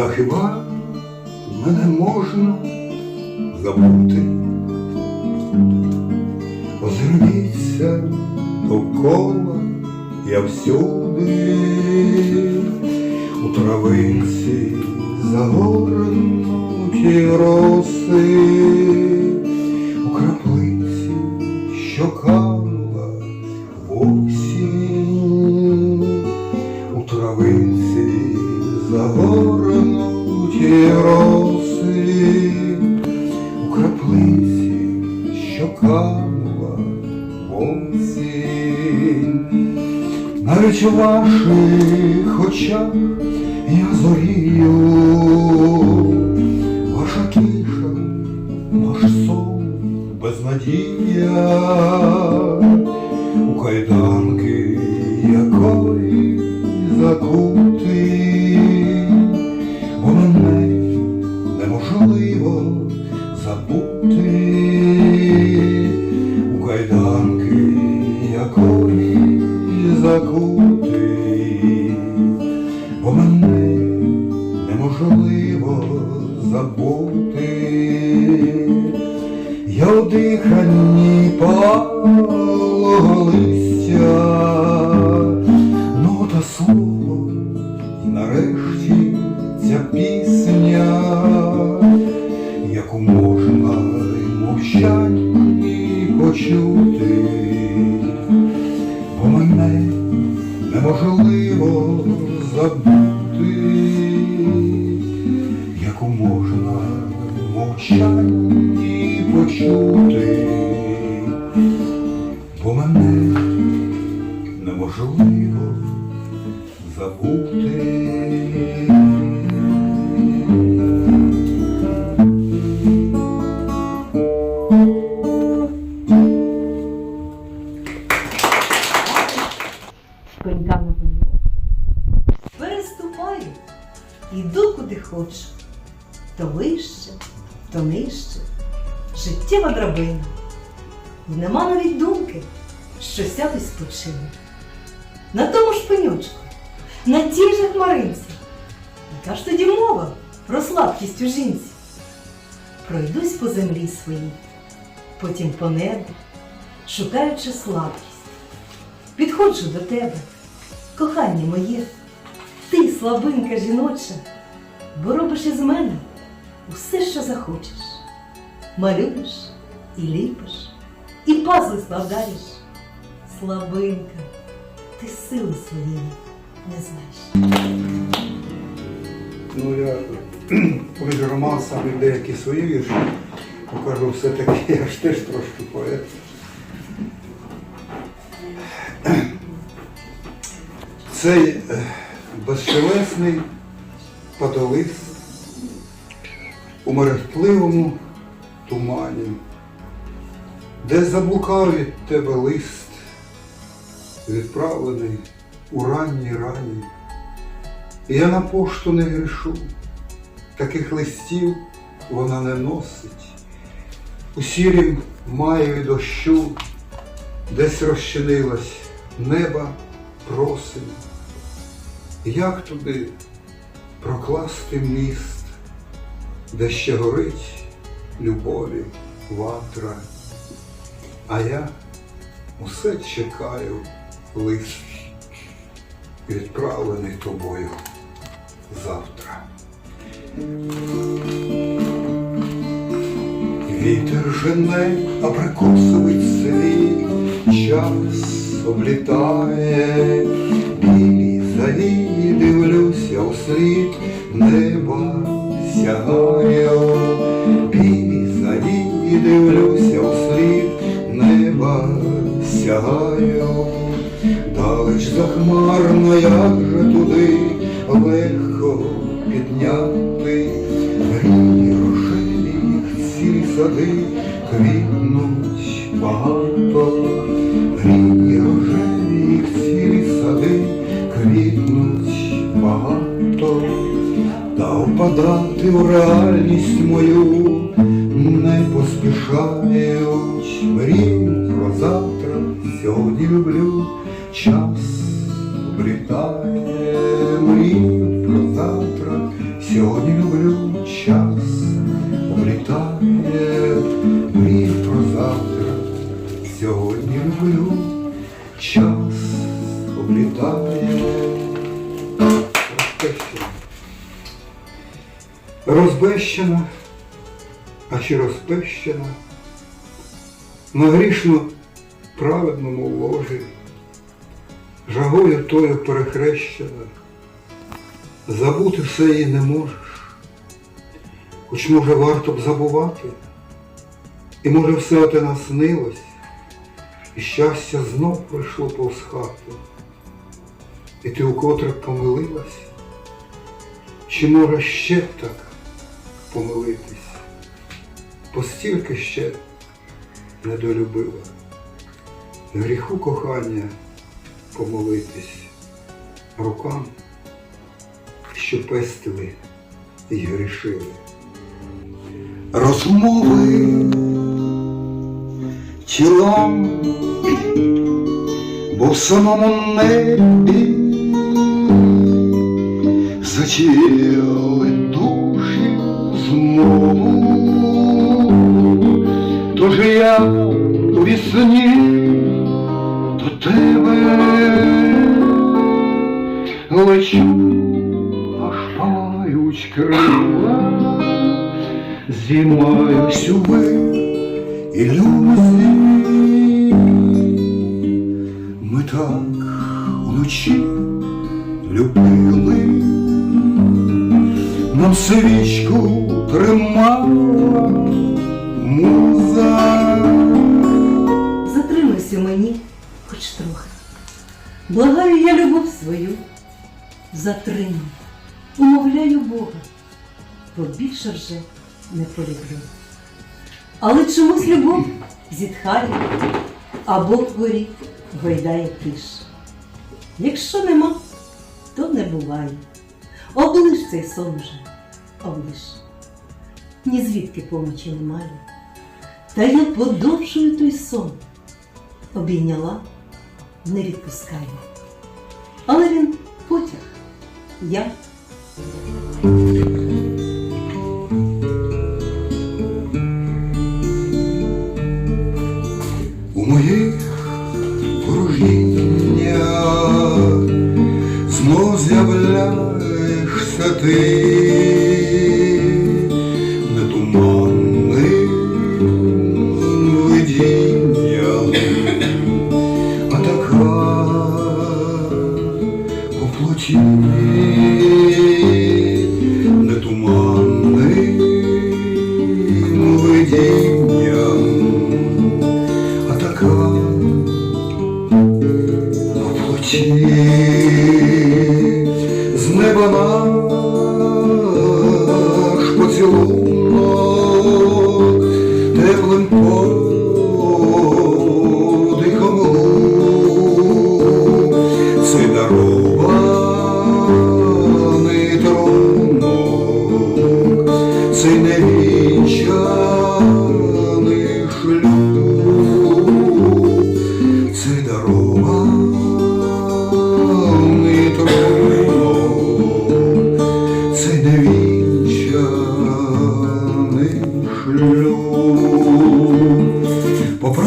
Та хіба мене можна забути? Озирніться довкола я всюди, у травинці загорнуті роси, ваших очах я зорію, ваша тиша, ваш сон, безнадія, у кайданки якої закути, забути. Я у диханні палого листя, нота слово, і нарешті ця пісня, яку можна й мовчанні почути, бо мене неможливо забути, забути. Переступаю, іду куди хочу. То вище, то нижче. Життєва драбина. І нема навіть думки, що сяду спочину. На тому слабкість у жінці? Пройдусь по землі своїй, потім по небу, шукаючи слабкість. Підходжу до тебе, кохання моє, ти, слабинка жіноча, бо робиш із мене усе, що захочеш. Малюєш і ліпиш, і пазли складаєш. Слабинка, ти сили своєї не знаєш. Ну, я поміж романсами деякі свої вірші покажу все-таки, я ж теж трошки поет. Цей е, безшелесний падолис у мерехтливому тумані, де заблукав від тебе лист, відправлений у ранній рані. Я на пошту не грішу, таких листів вона не носить. У сірім маєві дощу десь розчинилась неба просить. Як туди прокласти міст, де ще горить любові ватра, а я усе чекаю лист, відправлений тобою завтра. Вітер жене абрикосовий цвіт, час облітає, білі завії дивлюся у світ, неба сягаю, білі завії дивлюся у світ, неба сягаю, далеч захмарно, як же туди легко підняти, сади квітнуть багато, мрії рожеві, цілі сади квітнуть багато, та впадати в реальність мою не поспішають, мрію про завтра, сьогодні люблю, час облітає, мрію про завтра. Сьогодні люблю час, облітає Розбещена, а чи розпещена. На грішно праведному ложі, жагою тою перехрещена, забути все її не можеш, хоч може варто б забувати, і може все те наснилось, і щастя знов прийшло повз хату, і ти укотре помилилась, чи може ще так помилитись, постільки ще недолюбила. Гріху кохання помолитись рукам, що пестили і грішили. Розмови тілом, бо в самому небі душі знову. Тож я у вісні до тебе лечу, аж палають крила, зіймаюсь у ілюзії. Ми так уночі любили, нам свічку тримала муза. Затримайся мені, хоч трохи. Благаю я любов свою, затримай, умовляю Бога, бо більше вже не полюблю. Але чомусь любов зітхає, а Бог вгорі гойдає киш. Якщо нема, то не буває. Облиш цей сон вже, облиш. Ні звідки помочі немає. Та я подовжую той сон. Обійняла, не відпускаю. Але він потяг, я У моїх ворожіннях знов з'являєшся ти, плоті з неба наш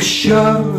show.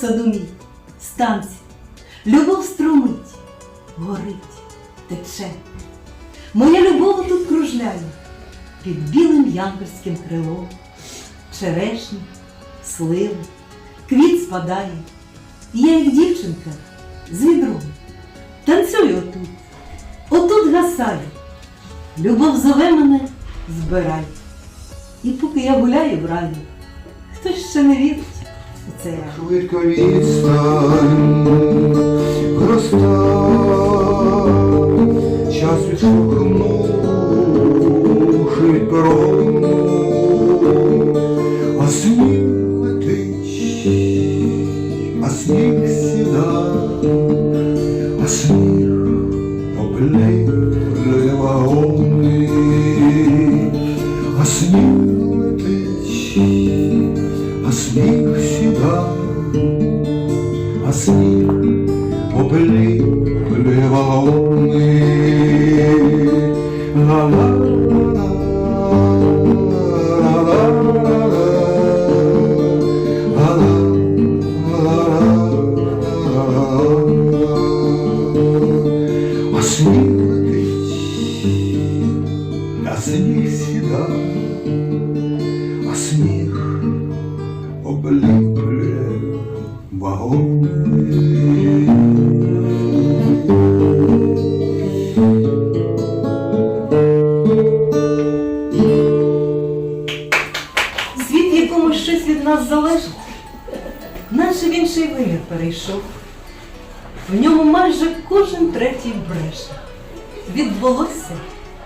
Саду мій, станція, любов струмить, горить, тече. Моя любов тут кружляє під білим янкерським крилом. Черешні, сливи, квіт спадає. І я, як дівчинка, з відром. Танцюю отут, отут гасаю. Любов зове мене, збирай. І поки я гуляю в раю, хтось ще не вірить рай. Швидко відстань, проста, час відшукнув,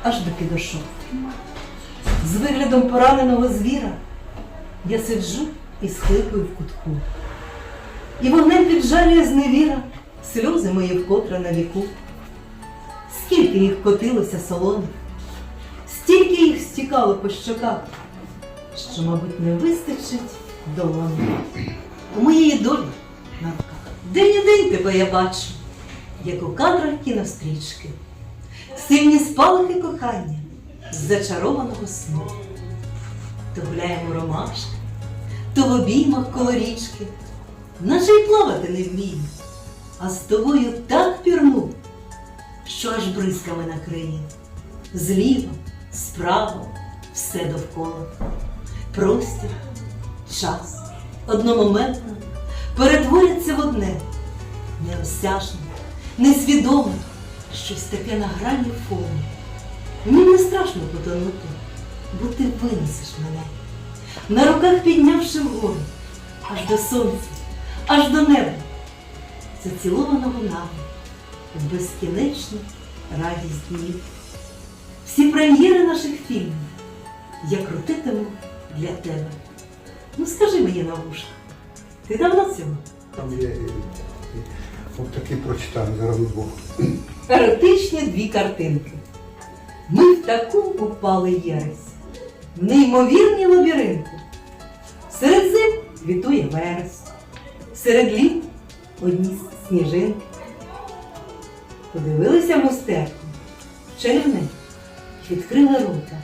аж до підошов. З виглядом пораненого звіра я сиджу і схлипую в кутку. І вогнем піджарює зневіра сльози мої вкотре на віку. Скільки їх котилося солоних, стільки їх стікало по щоках що, мабуть, не вистачить долоні. У моєї долі на руках. День у день тебе я бачу, як у кадрах кінострічки. Сильні спалахи кохання з зачарованого сну. То гуляємо ромашки, то в обіймах коло річки, наче й плавати не вмію, а з тобою так пірну, що аж бризками накриє. Зліва, справа, все довкола простір, час одномоментно перетворяться в одне, неосяжне, несвідоме, щось таке на грані фону. Мені не страшно потонути, бо ти винесеш мене, на руках піднявши вгору, аж до сонця, аж до неба, зацілованого нами в безкінечну радість днів. Всі прем'єри наших фільмів я крутитиму для тебе. Ну скажи мені на вушах, ти давно цього? Там є і- і- от такі прочитаю зараз двох. Еротичні дві картинки. Ми в таку упали єресь, в неймовірні лабіринти. Серед зим квітує верес, серед літ одні сніжинки. Подивилися в люстерку, чарівне, відкрили рота.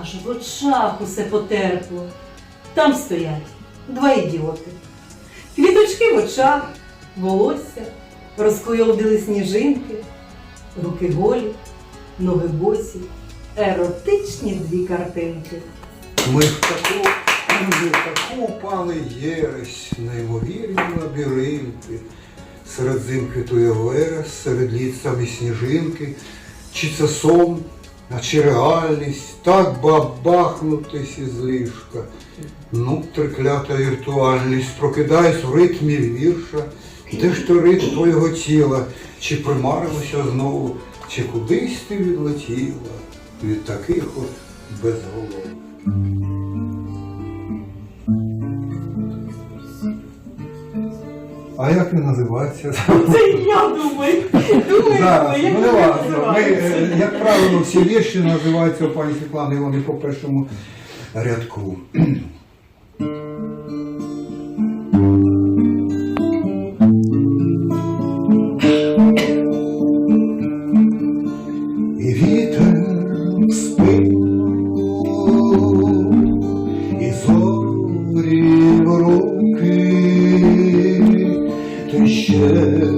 Аж в очах усе потерпло. Там стоять два ідіоти. Квіточки в очах, волосся, розкойовдили сніжинки, руки голі, ноги босі, еротичні дві картинки. Ми в таку, ми в таку упали єресь, неймовірні лабіринти. Серед зим квітує верес, серед літ самі сніжинки. Чи це сон, а чи реальність, так бабахнутись із ліжка. Ну, триклята віртуальність, прокидаюсь в ритмі вірша. Де ж той ритм твого тіла? Чи примаримося знову, чи кудись ти відлетіла від таких от безголов. А як він називається? Це я думаю. Думаю, Зараз, як ну. Ми, е, як правило, всі вірші називаються у пані Світлани, вони по першому рядку. should.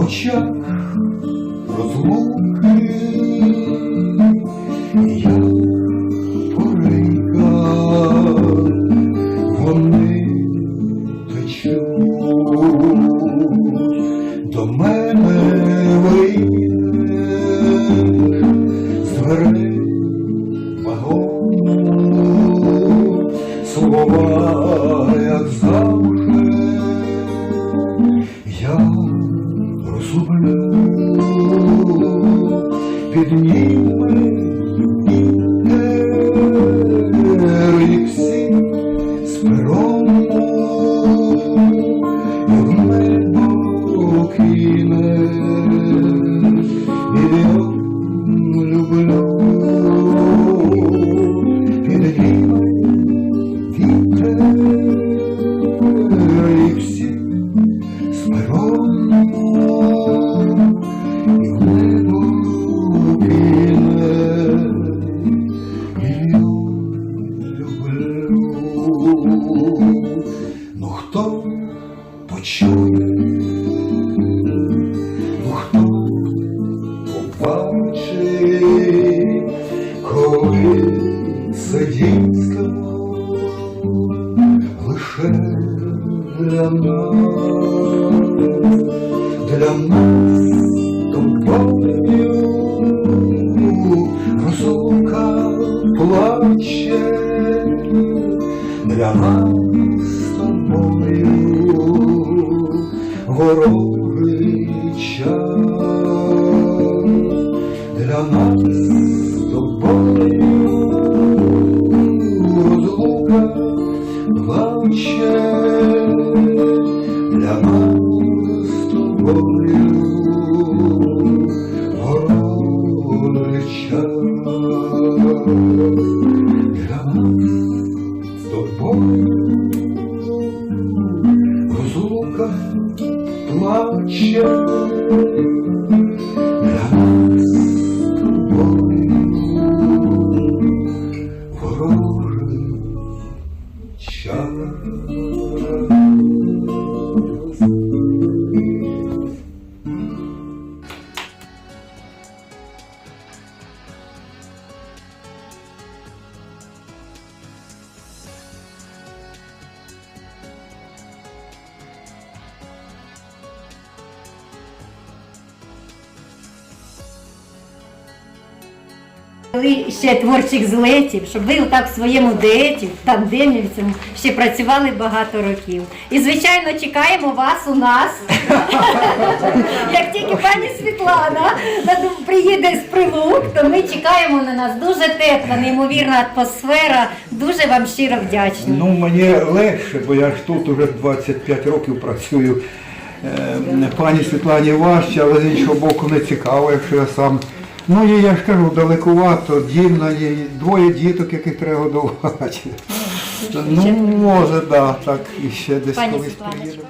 Очах розлуки, ще творчих злетів, щоб ви отак в своєму тандемі в цьому ще працювали багато років. І звичайно чекаємо вас у нас. Як тільки пані Світлана приїде з прилук, то ми чекаємо на нас. Дуже тепла, неймовірна атмосфера. Дуже вам щиро вдячні. Ну, мені легше, бо я ж тут уже 25 років працюю. Е, Пані Світлані важче, але з іншого боку не цікаво, якщо я сам. Ну і я ж кажу, далекувато, дівна, є двоє діток, яких треба годувати. Ну, може, да, так, і ще десь Пані колись приїде. приїдемо.